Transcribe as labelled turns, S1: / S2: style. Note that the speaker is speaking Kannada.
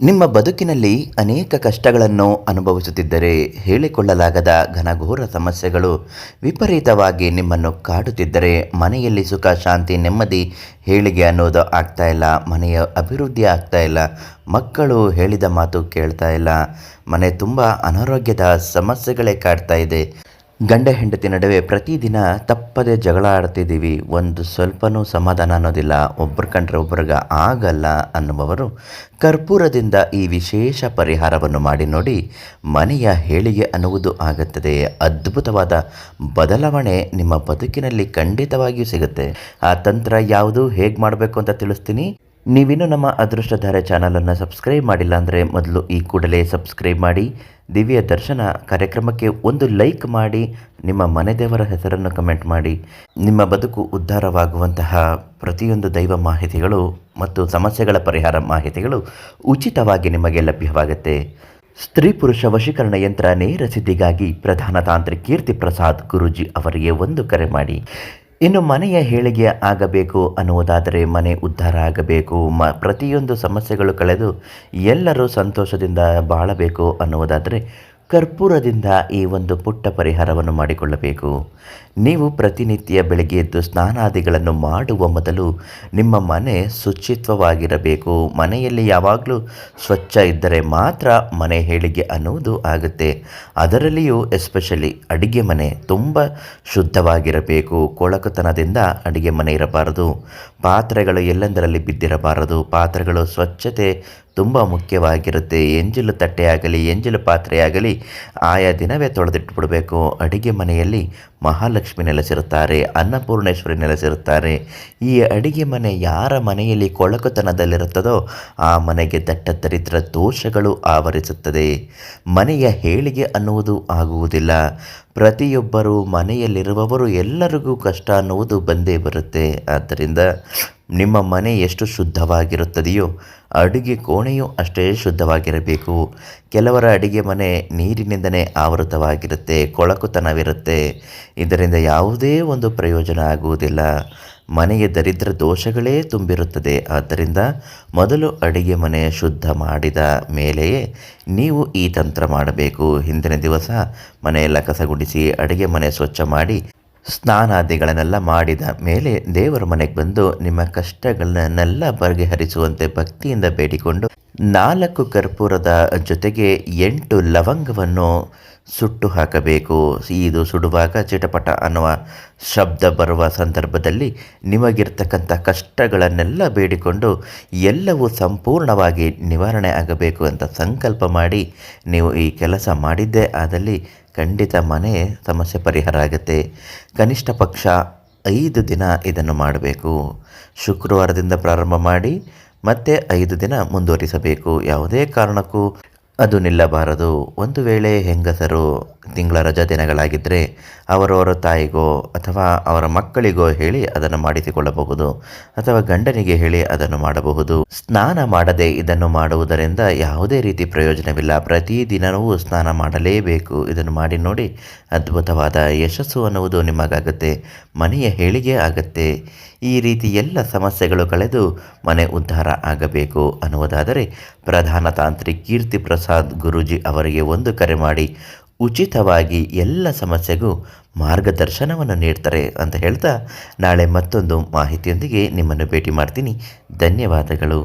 S1: ನಿಮ್ಮ ಬದುಕಿನಲ್ಲಿ ಅನೇಕ ಕಷ್ಟಗಳನ್ನು ಅನುಭವಿಸುತ್ತಿದ್ದರೆ ಹೇಳಿಕೊಳ್ಳಲಾಗದ ಘನಘೋರ ಸಮಸ್ಯೆಗಳು ವಿಪರೀತವಾಗಿ ನಿಮ್ಮನ್ನು ಕಾಡುತ್ತಿದ್ದರೆ ಮನೆಯಲ್ಲಿ ಸುಖ, ಶಾಂತಿ, ನೆಮ್ಮದಿ ಹೇಳಿಗೆ ಅನ್ನೋದು ಆಗ್ತಾ ಇಲ್ಲ, ಮನೆಯ ಅಭಿವೃದ್ಧಿ ಆಗ್ತಾ ಇಲ್ಲ, ಮಕ್ಕಳು ಹೇಳಿದ ಮಾತು ಕೇಳ್ತಾ ಇಲ್ಲ. ಮನೆ ತುಂಬ ಅನಾರೋಗ್ಯದ ಸಮಸ್ಯೆಗಳೇ ಕಾಡ್ತಾ ಇದೆ. ಗಂಡ ಹೆಂಡತಿ ನಡುವೆ ಪ್ರತಿದಿನ ತಪ್ಪದೆ ಜಗಳ ಆಡ್ತಿದ್ದೀವಿ. ಒಂದು ಸ್ವಲ್ಪನೂ ಸಮಾಧಾನ ಅನ್ನೋದಿಲ್ಲ. ಒಬ್ಬರು ಕಂಡ್ರೆ ಒಬ್ರಿಗೆ ಆಗಲ್ಲ ಅನ್ನುವವರು ಕರ್ಪೂರದಿಂದ ಈ ವಿಶೇಷ ಪರಿಹಾರವನ್ನು ಮಾಡಿ ನೋಡಿ ಮನೆಯ ಹೇಳಿಗೆ ಅನ್ನುವುದು ಆಗುತ್ತದೆ. ಅದ್ಭುತವಾದ ಬದಲಾವಣೆ ನಿಮ್ಮ ಬದುಕಿನಲ್ಲಿ ಖಂಡಿತವಾಗಿಯೂ ಸಿಗುತ್ತೆ. ಆ ತಂತ್ರ ಯಾವುದು, ಹೇಗೆ ಮಾಡಬೇಕು ಅಂತ ತಿಳಿಸ್ತೀನಿ. ನೀವಿನ್ನೂ ನಮ್ಮ ಅದೃಷ್ಟಧಾರೆ ಚಾನಲನ್ನು ಸಬ್ಸ್ಕ್ರೈಬ್ ಮಾಡಿಲ್ಲ ಅಂದರೆ ಮೊದಲು ಈ ಕೂಡಲೇ ಸಬ್ಸ್ಕ್ರೈಬ್ ಮಾಡಿ, ದಿವ್ಯ ದರ್ಶನ ಕಾರ್ಯಕ್ರಮಕ್ಕೆ ಒಂದು ಲೈಕ್ ಮಾಡಿ, ನಿಮ್ಮ ಮನೆ ದೇವರ ಹೆಸರನ್ನು ಕಮೆಂಟ್ ಮಾಡಿ. ನಿಮ್ಮ ಬದುಕು ಉದ್ಧಾರವಾಗುವಂತಹ ಪ್ರತಿಯೊಂದು ದೈವ ಮಾಹಿತಿಗಳು ಮತ್ತು ಸಮಸ್ಯೆಗಳ ಪರಿಹಾರ ಮಾಹಿತಿಗಳು ಉಚಿತವಾಗಿ ನಿಮಗೆ ಲಭ್ಯವಾಗುತ್ತೆ. ಸ್ತ್ರೀ ಪುರುಷ ವಶೀಕರಣ ಯಂತ್ರ ನೇರ ಸಿದ್ಧಿಗಾಗಿ ಪ್ರಧಾನ ತಾಂತ್ರಿಕ ಕೀರ್ತಿ ಪ್ರಸಾದ್ ಗುರೂಜಿ ಅವರಿಗೆ ಒಂದು ಕರೆ ಮಾಡಿ. ಇನ್ನು ಮನೆಯ ಹೇಳಿಗೆ ಆಗಬೇಕು ಅನ್ನುವುದಾದರೆ ಮನೆ ಉದ್ಧಾರ ಆಗಬೇಕು. ಮ, ಪ್ರತಿಯೊಂದು ಸಮಸ್ಯೆಗಳು ಕಳೆದು ಎಲ್ಲರೂ ಸಂತೋಷದಿಂದ ಬಾಳಬೇಕು ಅನ್ನುವುದಾದರೆ ಕರ್ಪೂರದಿಂದ ಈ ಒಂದು ಪುಟ್ಟ ಪರಿಹಾರವನ್ನು ಮಾಡಿಕೊಳ್ಳಬೇಕು. ನೀವು ಪ್ರತಿನಿತ್ಯ ಬೆಳಗ್ಗೆ ಎದ್ದು ಸ್ನಾನಾದಿಗಳನ್ನು ಮಾಡುವ ಮೊದಲು ನಿಮ್ಮ ಮನೆ ಶುಚಿತ್ವವಾಗಿರಬೇಕು. ಮನೆಯಲ್ಲಿ ಯಾವಾಗಲೂ ಸ್ವಚ್ಛ ಇದ್ದರೆ ಮಾತ್ರ ಮನೆ ಹೇಳಿಗೆ ಅನ್ನುವುದು ಆಗುತ್ತೆ. ಅದರಲ್ಲಿಯೂ ಎಸ್ಪೆಷಲಿ ಅಡುಗೆ ಮನೆ ತುಂಬ ಶುದ್ಧವಾಗಿರಬೇಕು. ಕೊಳಕುತನದಿಂದ ಅಡುಗೆ ಮನೆ ಇರಬಾರದು. ಪಾತ್ರೆಗಳು ಎಲ್ಲೆಂದರಲ್ಲಿ ಬಿದ್ದಿರಬಾರದು. ಪಾತ್ರೆಗಳು ಸ್ವಚ್ಛತೆ ತುಂಬ ಮುಖ್ಯವಾಗಿರುತ್ತೆ. ಎಂಜಿಲು ತಟ್ಟೆಯಾಗಲಿ ಎಂಜಿಲು ಪಾತ್ರೆಯಾಗಲಿ ಆಯಾ ದಿನವೇ ತೊಳೆದಿಟ್ಟುಬಿಡಬೇಕು ಅಡುಗೆ ಮನೆಯಲ್ಲಿ ಮಹಾಲಕ್ಷ್ಮಿ ನೆಲೆಸಿರುತ್ತಾರೆ, ಅನ್ನಪೂರ್ಣೇಶ್ವರಿ ನೆಲೆಸಿರುತ್ತಾರೆ. ಈ ಅಡಿಗೆ ಮನೆ ಯಾರ ಮನೆಯಲ್ಲಿ ಕೊಳಕುತನದಲ್ಲಿರುತ್ತದೋ ಆ ಮನೆಗೆ ದಟ್ಟ ದರಿದ್ರ ದೋಷಗಳು ಆವರಿಸುತ್ತದೆ. ಮನೆಯ ಹೇಳಿಗೆ ಅನ್ನುವುದು ಆಗುವುದಿಲ್ಲ. ಪ್ರತಿಯೊಬ್ಬರು ಮನೆಯಲ್ಲಿರುವವರು ಎಲ್ಲರಿಗೂ ಕಷ್ಟ ಅನ್ನುವುದು ಬಂದೇ ಬರುತ್ತೆ. ಆದ್ದರಿಂದ ನಿಮ್ಮ ಮನೆ ಎಷ್ಟು ಶುದ್ಧವಾಗಿರುತ್ತದೆಯೋ ಅಡುಗೆ ಕೋಣೆಯೂ ಅಷ್ಟೇ ಶುದ್ಧವಾಗಿರಬೇಕು. ಕೆಲವರ ಅಡಿಗೆ ಮನೆ ನೀರಿನಿಂದನೇ ಆವೃತವಾಗಿರುತ್ತೆ, ಕೊಳಕುತನವಿರುತ್ತೆ. ಇದರಿಂದ ಯಾವುದೇ ಒಂದು ಪ್ರಯೋಜನ ಆಗುವುದಿಲ್ಲ. ಮನೆಗೆ ದರಿದ್ರ ದೋಷಗಳೇ ತುಂಬಿರುತ್ತದೆ. ಆದ್ದರಿಂದ ಮೊದಲು ಅಡಿಗೆ ಮನೆ ಶುದ್ಧ ಮಾಡಿದ ಮೇಲೆಯೇ ನೀವು ಈ ತಂತ್ರ ಮಾಡಬೇಕು. ಹಿಂದಿನ ದಿವಸ ಮನೆಯೆಲ್ಲ ಕಸಗುಡಿಸಿ ಅಡಿಗೆ ಮನೆ ಸ್ವಚ್ಛ ಮಾಡಿ ಸ್ನಾನಾದಿಗಳನ್ನೆಲ್ಲ ಮಾಡಿದ ಮೇಲೆ ದೇವರ ಮನೆಗೆ ಬಂದು ನಿಮ್ಮ ಕಷ್ಟಗಳನ್ನೆಲ್ಲ ಬಗೆಹರಿಸುವಂತೆ ಭಕ್ತಿಯಿಂದ ಬೇಡಿಕೊಂಡು ನಾಲ್ಕು ಕರ್ಪೂರದ ಜೊತೆಗೆ ಎಂಟು ಲವಂಗವನ್ನು ಸುಟ್ಟು ಹಾಕಬೇಕು. ಇದು ಸುಡುವಾಗ ಚಿಟಪಟ ಅನ್ನುವ ಶಬ್ದ ಬರುವ ಸಂದರ್ಭದಲ್ಲಿ ನಿಮಗಿರ್ತಕ್ಕಂಥ ಕಷ್ಟಗಳನ್ನೆಲ್ಲ ಬೇಡಿಕೊಂಡು ಎಲ್ಲವೂ ಸಂಪೂರ್ಣವಾಗಿ ನಿವಾರಣೆ ಆಗಬೇಕು ಅಂತ ಸಂಕಲ್ಪ ಮಾಡಿ ನೀವು ಈ ಕೆಲಸ ಮಾಡಿದ್ದೇ ಆದಲ್ಲಿ ಖಂಡಿತ ಮನೆ ಸಮಸ್ಯೆ ಪರಿಹಾರ ಆಗುತ್ತೆ. ಕನಿಷ್ಠ ಪಕ್ಷ ಐದು ದಿನ ಇದನ್ನು ಮಾಡಬೇಕು. ಶುಕ್ರವಾರದಿಂದ ಪ್ರಾರಂಭ ಮಾಡಿ ಮತ್ತೆ ಐದು ದಿನ ಮುಂದುವರಿಸಬೇಕು. ಯಾವುದೇ ಕಾರಣಕ್ಕೂ ಅದು ನಿಲ್ಲಬಾರದು. ಒಂದು ವೇಳೆ ಹೆಂಗಸರು ತಿಂಗಳ ರಜಾ ದಿನಗಳಾಗಿದ್ದರೆ ಅವರವರ ತಾಯಿಗೋ ಅಥವಾ ಅವರ ಮಕ್ಕಳಿಗೋ ಹೇಳಿ ಅದನ್ನು ಮಾಡಿಸಿಕೊಳ್ಳಬಹುದು. ಅಥವಾ ಗಂಡನಿಗೆ ಹೇಳಿ ಅದನ್ನು ಮಾಡಬಹುದು. ಸ್ನಾನ ಮಾಡದೆ ಇದನ್ನು ಮಾಡುವುದರಿಂದ ಯಾವುದೇ ರೀತಿ ಪ್ರಯೋಜನವಿಲ್ಲ. ಪ್ರತಿದಿನವೂ ಸ್ನಾನ ಮಾಡಲೇಬೇಕು. ಇದನ್ನು ಮಾಡಿ ನೋಡಿ ಅದ್ಭುತವಾದ ಯಶಸ್ಸು ಅನ್ನುವುದು ನಿಮಗಾಗುತ್ತೆ. ಮನೆಯ ಹೇಳಿಗೆ ಆಗುತ್ತೆ. ಈ ರೀತಿ ಎಲ್ಲ ಸಮಸ್ಯೆಗಳು ಕಳೆದು ಮನೆ ಉದ್ಧಾರ ಆಗಬೇಕು ಅನ್ನುವುದಾದರೆ ಪ್ರಧಾನ ತಾಂತ್ರಿಕ್ ಕೀರ್ತಿ ಪ್ರಸಾದ್ ಗುರೂಜಿ ಅವರಿಗೆ ಒಂದು ಕರೆ ಮಾಡಿ, ಉಚಿತವಾಗಿ ಎಲ್ಲ ಸಮಸ್ಯೆಗೂ ಮಾರ್ಗದರ್ಶನವನ್ನು ನೀಡ್ತಾರೆ ಅಂತ ಹೇಳ್ತಾ ನಾಳೆ ಮತ್ತೊಂದು ಮಾಹಿತಿಯೊಂದಿಗೆ ನಿಮ್ಮನ್ನು ಭೇಟಿ ಮಾಡ್ತೀನಿ. ಧನ್ಯವಾದಗಳು.